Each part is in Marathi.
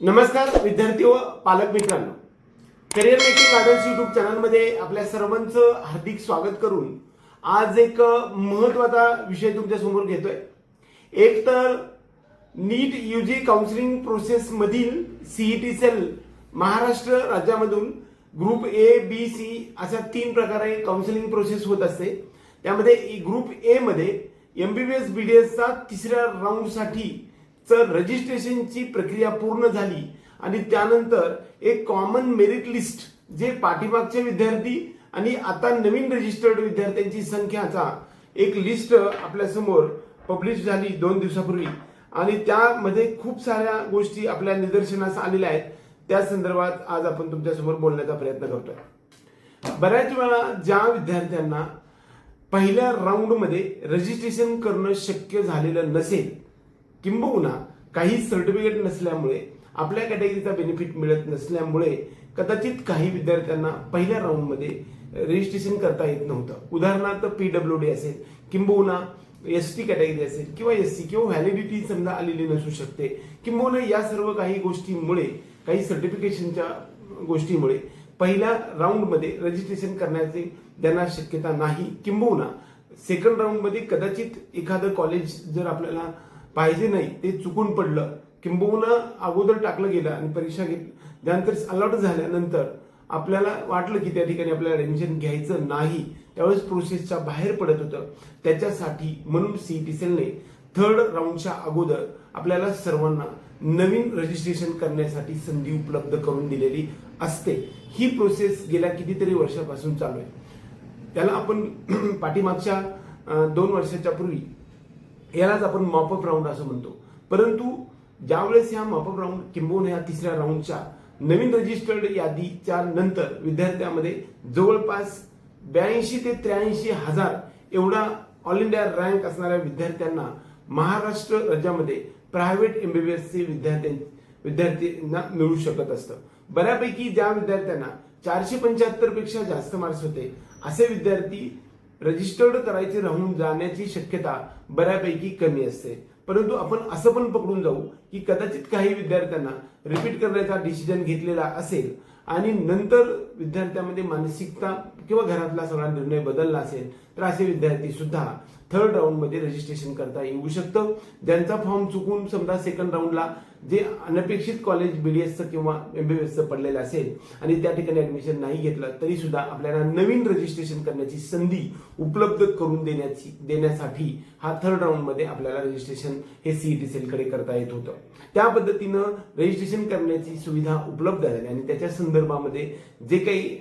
नमस्कार विद्यार्थी व पालक मित्रांनो. करिअर मेकिंग गार्डन्स युट्यूब चॅनलमध्ये आपल्या सर्वांचं हार्दिक स्वागत करून आज एक महत्त्वाचा विषय तुमच्यासमोर घेतोय. एक तर NEET U G counselling process मधील सीईटी सेल महाराष्ट्र राज्यामधून ग्रुप ए बी सी अशा तीन प्रकारे काउन्सिलिंग प्रोसेस होत असते. त्यामध्ये ग्रुप ए मध्ये एमबीबीएस बीडीएसचा तिसऱ्या राऊंडसाठी चं रजिस्ट्रेशनची प्रक्रिया पूर्ण झाली आणि त्यानंतर एक कॉमन मेरिट लिस्ट जे पाठीमागचे विद्यार्थी आणि आता नवीन रजिस्टर्ड विद्यार्थ्यांची संख्याचा एक लिस्ट आपल्यासमोर पब्लिश झाली दोन दिवसापूर्वी. आणि त्यामध्ये खूप साऱ्या गोष्टी आपल्या निदर्शनास आलेल्या आहेत. त्या संदर्भात आज आपण तुमच्यासमोर बोलण्याचा प्रयत्न करतोय. बऱ्याच वेळा ज्या विद्यार्थ्यांना पहिल्या राऊंडमध्ये रजिस्ट्रेशन करणं शक्य झालेलं नसेल किंबहुना काही सर्टिफिकेट नसल्यामुळे आपल्या कॅटेगरीचा बेनिफिट मिळत नसल्यामुळे कदाचित काही विद्यार्थ्यांना पहिल्या राऊंडमध्ये रजिस्ट्रेशन करता येत नव्हतं. उदाहरणार्थ पी डब्ल्यू डी असेल किंबहुना एस टी कॅटेगरी असेल किंवा एस सी किंवा व्हॅलिडिटी समजा आलेली नसू शकते. किंबहुना या सर्व काही गोष्टींमुळे काही सर्टिफिकेशनच्या गोष्टीमुळे पहिल्या राऊंडमध्ये रजिस्ट्रेशन करण्याची त्यांना शक्यता नाही. किंबहुना सेकंड राऊंडमध्ये कदाचित एखादं कॉलेज जर आपल्याला पाहिजे नाही ते चुकून पडलं. किंबहुना अगोदर टाकलं गेलं आणि परीक्षा घेत त्यानंतर अलॉट झाल्यानंतर आपल्याला वाटलं की त्या ठिकाणी आपल्याला ॲडमिशन घ्यायचं नाही. त्यावेळेस प्रोसेसच्या बाहेर पडत होतं. त्याच्यासाठी म्हणून सी टी सेलने थर्ड राऊंडच्या अगोदर आपल्याला सर्वांना नवीन रजिस्ट्रेशन करण्यासाठी संधी उपलब्ध करून दिलेली असते. ही प्रोसेस गेल्या कितीतरी वर्षापासून चालू आहे. त्याला आपण पाठीमागच्या दोन वर्षाच्या पूर्वी यालाच आपण मॉपअप राऊंड असं म्हणतो. परंतु ज्यावेळेस ह्या मॉपअप राऊंड किंबहुना ह्या तिसऱ्या राऊंडच्या नवीन रजिस्टर्ड यादीच्या नंतर विद्यार्थ्यामध्ये जवळपास ब्याऐंशी ते त्र्याऐंशी हजार एवढा ऑल इंडिया रँक असणाऱ्या विद्यार्थ्यांना महाराष्ट्र राज्यामध्ये प्रायव्हेट एमबीबीएसचे विद्यार्थ्यां विद्यार्थ्यांना मिळू शकत असतं. बऱ्यापैकी ज्या विद्यार्थ्यांना चारशे पंच्याहत्तरपेक्षा जास्त मार्क्स होते असे विद्यार्थी रजिस्टर्ड करायचे राहून जाण्याची शक्यता बऱ्यापैकी कमी असते. परंतु आपण असं पण पकडून जाऊ की कदाचित काही विद्यार्थ्यांना रिपीट करण्याचा डिसिजन घेतलेला असेल आणि नंतर विद्यार्थ्यामध्ये मानसिकता किंवा घरातला सगळा निर्णय बदलला असेल तर असे विद्यार्थी सुद्धा थर्ड राऊंडमध्ये रजिस्ट्रेशन करता येऊ शकतं. ज्यांचा फॉर्म चुकून समजा सेकंड राऊंडला जे अनपेक्षित कॉलेज बीडीएसचं किंवा एमबीबीएसचं पडलेलं असेल आणि त्या ठिकाणी ऍडमिशन नाही घेतलं तरी सुद्धा आपल्याला नवीन रजिस्ट्रेशन करण्याची संधी उपलब्ध करून देण्याची देण्यासाठी हा थर्ड राऊंडमध्ये आपल्याला रजिस्ट्रेशन हे सीईटी सेलकडे करता येत होतं. त्या पद्धतीनं रजिस्ट्रेशन करण्याची सुविधा उपलब्ध झाली आणि त्याच्या संदर्भामध्ये जे काही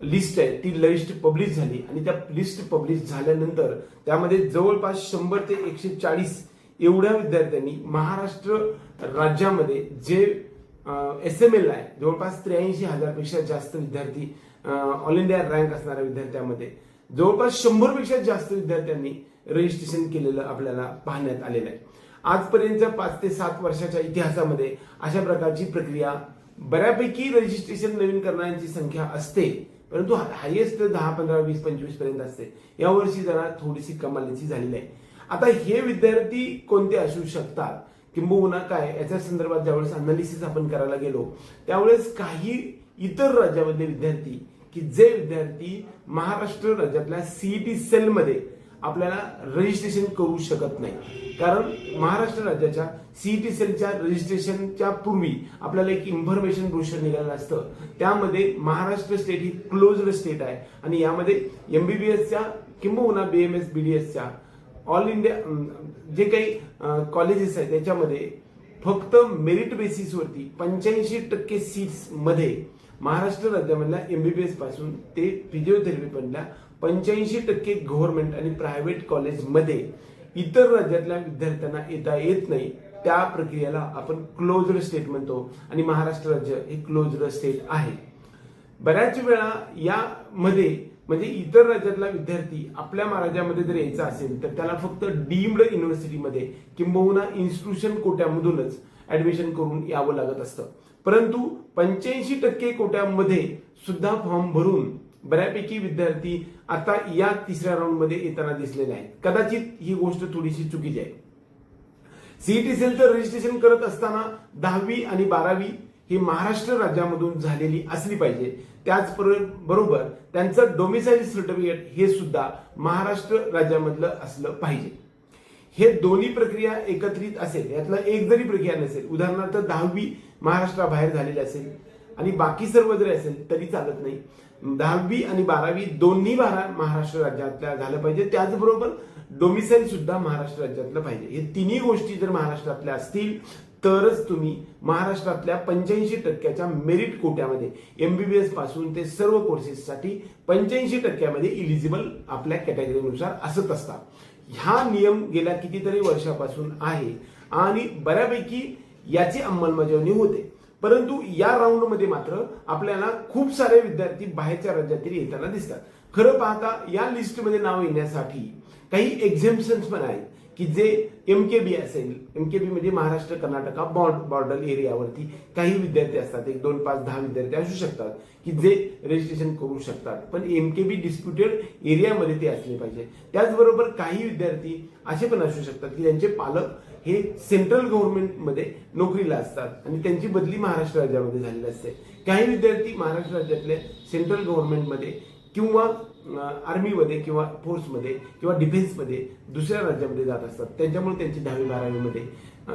लिस्ट आहे ती लिस्ट पब्लिश झाली आणि त्या लिस्ट पब्लिश झाल्यानंतर त्यामध्ये जवळपास शंभर ते एकशे चाळीस एवढ्या विद्यार्थ्यांनी महाराष्ट्र राज्यामध्ये जे एस एम एल आहे जवळपास त्र्याऐंशी हजारपेक्षा जास्त विद्यार्थी ऑल इंडिया रँक असणाऱ्या विद्यार्थ्यामध्ये जवळपास शंभरपेक्षा जास्त विद्यार्थ्यांनी रजिस्ट्रेशन केलेलं आपल्याला पाहण्यात आलेलं आहे. आजपर्यंतच्या पाच ते सात वर्षाच्या इतिहासामध्ये अशा प्रकारची प्रक्रिया बऱ्यापैकी रजिस्ट्रेशन नवीन करणाऱ्यांची संख्या असते. परंतु हायेस्ट दहा पंधरा वीस पंचवीसपर्यंत असते. यावर्षी जरा थोडीशी कमालीची झालेली आहे. आता हे विद्यार्थी कोणते असू शकतात? किंबहुना काय? याच्या संदर्भात ज्यावेळेस अनालिसिस आपण करायला गेलो त्यावेळेस काही इतर राज्यामधले विद्यार्थी की जे विद्यार्थी महाराष्ट्र राज्यातल्या सीईटी सेलमध्ये आपल्याला रजिस्ट्रेशन करू शकत नाही. कारण महाराष्ट्र राज्याच्या सीईटी सेलच्या रजिस्ट्रेशनच्या पूर्वी आपल्याला एक इन्फॉर्मेशन ब्रोशर निघालं असतं. त्यामध्ये महाराष्ट्र स्टेट ही क्लोज्ड स्टेट आहे. आणि यामध्ये एमबीबीएसच्या किंबहुना बीएमएस बीडीएसच्या ऑल इंडिया जे काही कॉलेजेस आहेत त्याच्यामध्ये फक्त मेरिट बेसिसवरती पंच्याऐंशी टक्के सीट्समध्ये महाराष्ट्र राज्यामधल्या एमबीबीएसपासून ते फिजिओथेरपी पर्यंतल्या पंच्याऐंशी टक्के गव्हर्नमेंट आणि प्रायव्हेट कॉलेजमध्ये इतर राज्यातल्या विद्यार्थ्यांना येता येत नाही त्या प्रक्रियेला आपण क्लोज्ड स्टेट म्हणतो आणि महाराष्ट्र राज्य हे क्लोज्ड स्टेट आहे. बऱ्याच वेळा यामध्ये म्हणजे इतर राज्यातला विद्यार्थी आपल्या महाराजामध्ये जर यायचा असेल तर त्याला फक्त डीम्ड युनिव्हर्सिटीमध्ये किंबहुना इन्स्टिट्यूशन कोट्यामधूनच ऍडमिशन करून यावं लागत असतं. परंतु पंच्याऐंशी टक्के कोट्यामध्ये सुद्धा फॉर्म भरून बऱ्यापैकी विद्यार्थी आता या तिसऱ्या राऊंडमध्ये येताना दिसलेले आहेत. कदाचित ही गोष्ट थोडीशी चुकीची आहे. सीईटी सेलचं रजिस्ट्रेशन करत असताना दहावी आणि बारावी ही महाराष्ट्र राज्यामधून झालेली असली पाहिजे. त्याच बरोबर त्यांचं डोमिसाईल सर्टिफिकेट हे सुद्धा महाराष्ट्र राज्यामधलं असलं पाहिजे. हे दोन्ही प्रक्रिया एकत्रित असेल यातला एक जरी प्रक्रिया नसेल उदाहरणार्थ दहावी महाराष्ट्राबाहेर झालेली असेल आणि बाकी सर्व जरी असेल तरी चालत नाही. दहावी आणि बारावी दोन्ही बारा महाराष्ट्र राज्यातल्या झालं पाहिजे. त्याचबरोबर डोमिसाईल सुद्धा महाराष्ट्र राज्यातलं पाहिजे. हे तिन्ही गोष्टी जर महाराष्ट्रातल्या असतील तरच तुम्ही महाराष्ट्रातल्या पंच्याऐंशी टक्क्याच्या मेरिट कोट्यामध्ये एमबीबीएसपासून ते सर्व कोर्सेससाठी पंच्याऐंशी टक्क्यामध्ये इलिजिबल आपल्या कॅटेगरीनुसार असत असतात. ह्या नियम गेल्या कितीतरी वर्षापासून आहे आणि बऱ्यापैकी याची अंमलबजावणी होते. परंतु या राऊंडमध्ये मात्र आपल्याला खूप सारे विद्यार्थी बाहेरच्या राज्यातील येताना दिसतात. खरं पाहता या लिस्टमध्ये नाव येण्यासाठी काही एक्झेम्पन्स पण आहेत. की जे एम के बी असेल एम के बी म्हणजे महाराष्ट्र कर्नाटका बॉर्डर एरियावरती काही विद्यार्थी असतात एक दोन पाच दहा विद्यार्थी असू शकतात की जे रजिस्ट्रेशन करू शकतात. पण एम के बी डिस्प्युटेड एरियामध्ये ते असले पाहिजे. त्याचबरोबर काही विद्यार्थी असे पण असू शकतात की ज्यांचे पालक हे सेंट्रल गव्हर्नमेंटमध्ये नोकरीला असतात आणि त्यांची बदली महाराष्ट्र राज्यामध्ये झालेली असते. काही विद्यार्थी महाराष्ट्र राज्यातले सेंट्रल गव्हर्नमेंटमध्ये किंवा आर्मीमध्ये किंवा फोर्समध्ये किंवा डिफेन्समध्ये दुसऱ्या राज्यामध्ये जात असतात. त्यांच्यामुळे त्यांची दहावी बारावीमध्ये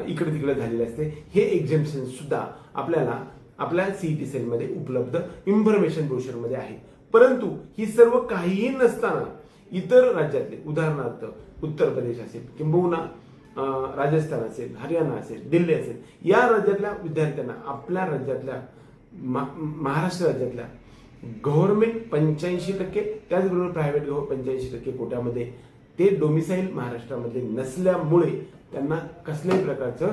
इकडे तिकडे झालेले असते. हे एक्झाम्शन सुद्धा आपल्याला आपल्या सीईटी सेलमध्ये उपलब्ध इन्फॉर्मेशन ब्रोशरमध्ये आहे. परंतु ही सर्व काहीही नसताना इतर राज्यातले उदाहरणार्थ उत्तर प्रदेश असेल किंबहुना राजस्थान असेल हरियाणा असेल दिल्ली असेल या राज्यातल्या विद्यार्थ्यांना आपल्या राज्यातल्या महाराष्ट्र राज्यातल्या गव्हर्नमेंट पंच्याऐंशी टक्के त्याचबरोबर प्रायव्हेट पंच्याऐंशी टक्के कोट्यामध्ये ते डोमिसाईल महाराष्ट्रामध्ये नसल्यामुळे त्यांना कसल्याही प्रकारचं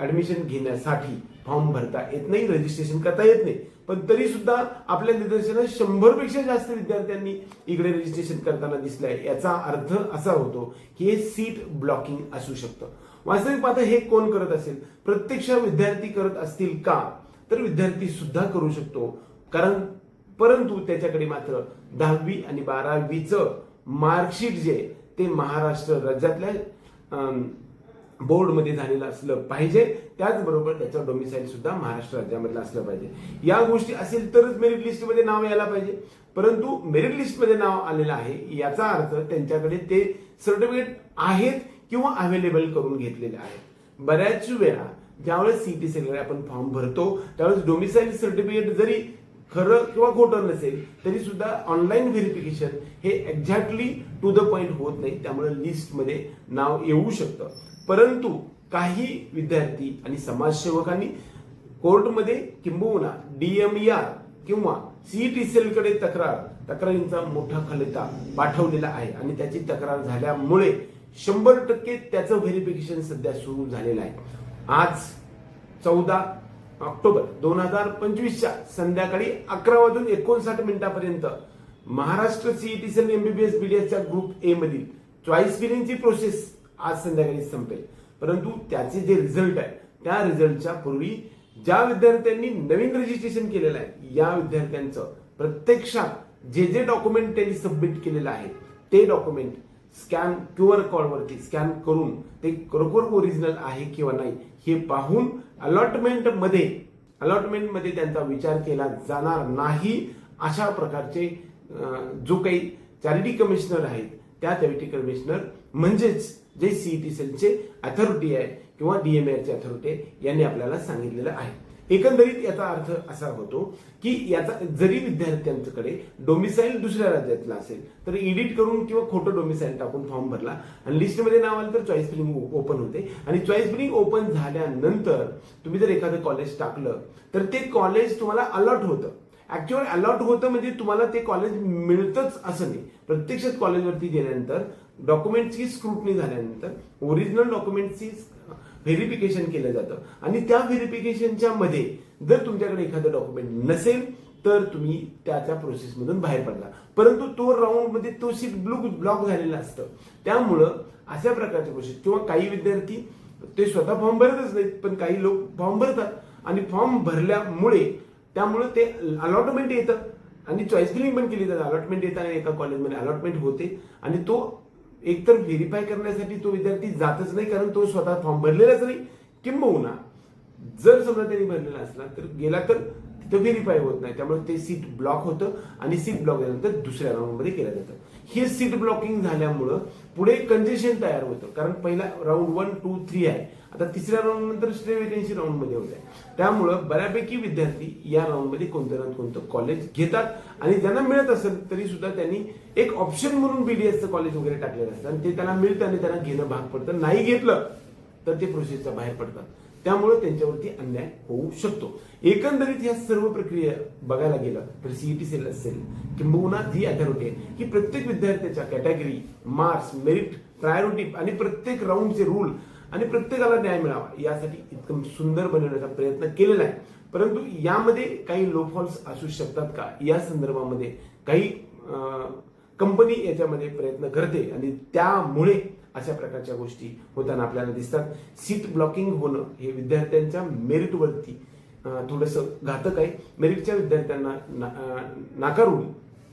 ऍडमिशन घेण्यासाठी फॉर्म भरता येत नाही रजिस्ट्रेशन करता येत नाही. पण तरी सुद्धा आपल्या निदर्शनात शंभरपेक्षा जास्त विद्यार्थ्यांनी इकडे रजिस्ट्रेशन करताना दिसलंय. याचा अर्थ असा होतो की हे सीट ब्लॉकिंग असू शकतं. वास्तविक पाहता हे कोण करत असेल? प्रत्यक्ष विद्यार्थी करत असतील का? तर विद्यार्थी सुद्धा करू शकतो. कारण परंतु त्याच्याकडे मात्र दहावी आणि बारावीचं मार्कशीट जे ते महाराष्ट्र राज्यातल्या बोर्डमध्ये झालेलं असलं पाहिजे. त्याचबरोबर त्याचं डोमिसाईल सुद्धा महाराष्ट्र राज्यामधलं असलं पाहिजे. या गोष्टी असेल तरच मेरिट लिस्टमध्ये नाव यायला पाहिजे. परंतु मेरिट लिस्टमध्ये नाव आलेलं आहे याचा अर्थ त्यांच्याकडे ते सर्टिफिकेट आहेत किंवा अवेलेबल करून घेतलेले आहेत. बऱ्याच वेळा ज्यावेळेस सीटी सेलकडे आपण फॉर्म भरतो त्यावेळेस डोमिसाईल सर्टिफिकेट जरी खरं किंवा खोटं नसेल तरी सुद्धा ऑनलाईन व्हेरिफिकेशन हे एक्झॅक्टली टू द पॉइंट होत नाही. त्यामुळे लिस्टमध्ये नाव येऊ शकतं. परंतु काही विद्यार्थी आणि समाजसेवकांनी कोर्टमध्ये किंबहुना डीएमईआर किंवा सीईटी सेलकडे तक्रार तक्रारींचा मोठा खलिता पाठवलेला आहे. आणि त्याची तक्रार झाल्यामुळे शंभर टक्के त्याचं व्हेरिफिकेशन सध्या सुरू झालेलं आहे. आज चौदा ऑक्टोबर दोन हजार पंचवीसच्या संध्याकाळी अकरा वाजून एकोणसाठ मिनिटापर्यंत महाराष्ट्र सीईटी सेल एमबीबीएस बीडीएसच्या ग्रुप ए मधील चॉईस फिलिंगची प्रोसेस आज संध्याकाळी संपेल. परंतु त्याचे जे रिझल्ट आहे त्या रिझल्टच्या पूर्वी ज्या विद्यार्थ्यांनी नवीन रजिस्ट्रेशन केलेलं आहे या विद्यार्थ्यांचं प्रत्यक्षात जे जे डॉक्युमेंट त्यांनी सबमिट केलेलं आहे ते डॉक्युमेंट स्कॅन क्यू आर वरती स्कॅन करून ते खरोखर ओरिजिनल आहे किंवा नाही हे पाहून अलॉटमेंटमध्ये अलॉटमेंटमध्ये त्यांचा विचार केला जाणार नाही अशा प्रकारचे जो काही चॅरिटी कमिशनर आहेत त्या चॅरिटी कमिशनर म्हणजेच जे सीईटी सेलचे अथॉरिटी आहे किंवा डीएमएची अथॉरिटी आहे यांनी आपल्याला सांगितलेलं आहे. एकंदरीत याचा अर्थ असा होतो की याचा जरी विद्यार्थ्यांकडे डोमिसाईल दुसऱ्या राज्यातला असेल तर एडिट करून किंवा खोटं डोमिसाईल टाकून फॉर्म भरला आणि लिस्टमध्ये नाव आलं तर चॉईस फिलिंग ओपन होते. आणि चॉईस फिलिंग ओपन झाल्यानंतर तुम्ही जर एखादं कॉलेज टाकलं तर ते कॉलेज तुम्हाला अलॉट होतं. ऍक्च्युअल अलॉट होतं म्हणजे तुम्हाला ते कॉलेज मिळतच असं नाही. प्रत्यक्षात कॉलेजवरती गेल्यानंतर डॉक्युमेंटची स्क्रुटनी झाल्यानंतर ओरिजिनल डॉक्युमेंटची व्हेरिफिकेशन केलं जातं. आणि त्या व्हेरिफिकेशनच्या मध्ये जर तुमच्याकडे एखादं डॉक्युमेंट नसेल तर तुम्ही त्याच्या प्रोसेसमधून बाहेर पडला. परंतु तो राऊंडमध्ये तो सीट ब्लू ब्लॉक झालेला असतं. त्यामुळं अशा प्रकारच्या प्रोसेस किंवा काही विद्यार्थी ते स्वतः फॉर्म भरतच नाहीत पण काही लोक फॉर्म भरतात. आणि फॉर्म भरल्यामुळे त्यामुळे ते अलॉटमेंट येतं. आणि चॉईस फिलिंग पण केली जाते. अलॉटमेंट येताना एका कॉलेजमध्ये अलॉटमेंट होते. आणि तो एकतर व्हेरीफाय करण्यासाठी तो विद्यार्थी जातच नाही कारण तो स्वतः फॉर्म भरलेलाच नाही किंबहुना. जर समजा त्यांनी भरलेला असला तर गेला तर तिथं व्हेरीफाय होत नाही. त्यामुळे ते सीट ब्लॉक होतं आणि सीट ब्लॉक झाल्यानंतर दुसऱ्या राऊंडमध्ये केलं जातं. हे सीट ब्लॉकिंग झाल्यामुळं पुढे कंजेशन तयार होतं. कारण पहिला राऊंड वन टू थ्री आहे. आता तिसऱ्या राऊंड नंतर स्टे वेकेन्सी राऊंडमध्ये होत आहे त्यामुळं बऱ्यापैकी विद्यार्थी या राऊंडमध्ये कोणतं ना कोणतं कॉलेज घेतात. आणि ज्यांना मिळत असेल तरी सुद्धा त्यांनी एक ऑप्शन म्हणून बीडीएसचं कॉलेज वगैरे टाकलेलं असतं. आणि ते त्यांना मिळतं आणि त्यांना घेणं भाग पडतं. नाही घेतलं तर ते प्रोसेसच्या बाहेर पडतात. त्यामुळे त्यांच्यावरती अन्याय होऊ शकतो. एकंदरीत ह्या सर्व प्रक्रिया बघायला गेलं तर सीईटी सेल असेल किंबहुना ही अथॉरिटी आहे की प्रत्येक विद्यार्थ्याच्या कॅटेगरी मार्क्स मेरिट प्रायोरिटी आणि प्रत्येक राऊंडचे रूल आणि प्रत्येकाला न्याय मिळावा यासाठी इतकं सुंदर बनवण्याचा प्रयत्न केलेला आहे. परंतु यामध्ये काही लो फॉल्स असू शकतात का? या संदर्भामध्ये काही कंपनी याच्यामध्ये प्रयत्न करते आणि त्यामुळे अशा प्रकारच्या गोष्टी होताना आपल्याला दिसतात. सीट ब्लॉकिंग होणं हे विद्यार्थ्यांच्या मेरिटवरती थोडंसं घातक आहे. मेरिटच्या विद्यार्थ्यांना ना- नाकारून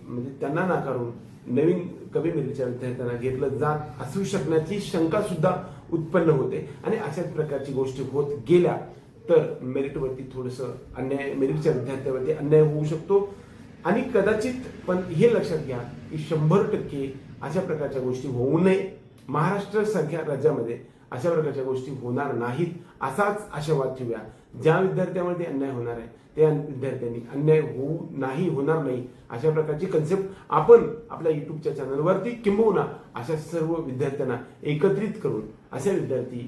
म्हणजे त्यांना नाकारून नवीन कमी मेरिटच्या विद्यार्थ्यांना घेतलं जात असू शकण्याची शंका सुद्धा उत्पन्न होते. आणि अशाच प्रकारची गोष्टी होत गेल्या तर मेरिटवरती थोडंसं अन्याय मेरिटच्या विद्यार्थ्यावरती अन्याय होऊ शकतो. आणि कदाचित पण हे लक्षात घ्या की शंभर टक्के अशा प्रकारच्या गोष्टी होऊ नये. महाराष्ट्रसारख्या राज्यामध्ये अशा प्रकारच्या गोष्टी होणार नाहीत असाच आशावाद ठेवूया. ज्या विद्यार्थ्यामध्ये अन्याय होणार आहे त्या विद्यार्थ्यांनी अन्याय होऊ नाही होणार नाही अशा प्रकारची कन्सेप्ट आपण आपल्या युट्यूबच्या चॅनलवरती किंबहुना अशा सर्व विद्यार्थ्यांना एकत्रित करून असे विद्यार्थी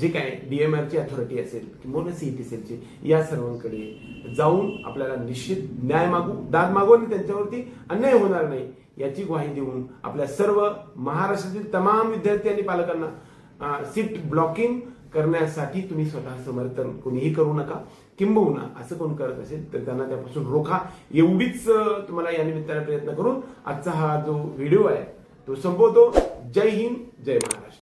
जे काय डी एम आरची अथॉरिटी असेल किंवा सीईटी सेलची या सर्वांकडे जाऊन आपल्याला निश्चित न्याय मागू दाद मागू आणि त्यांच्यावरती अन्याय होणार नाही याची ग्वाही देऊन आपल्या सर्व महाराष्ट्रातील तमाम विद्यार्थी आणि पालकांना सीट ब्लॉकिंग करण्यासाठी तुम्ही स्वतः समर्थन कोणीही करू नका किंबहुना असं कोण करत असेल तर त्यांना त्यापासून रोखा. एवढीच तुम्हाला या निमित्ताने प्रयत्न करून आजचा हा जो व्हिडिओ आहे तो संपवतो. जय हिंद जय महाराष्ट्र.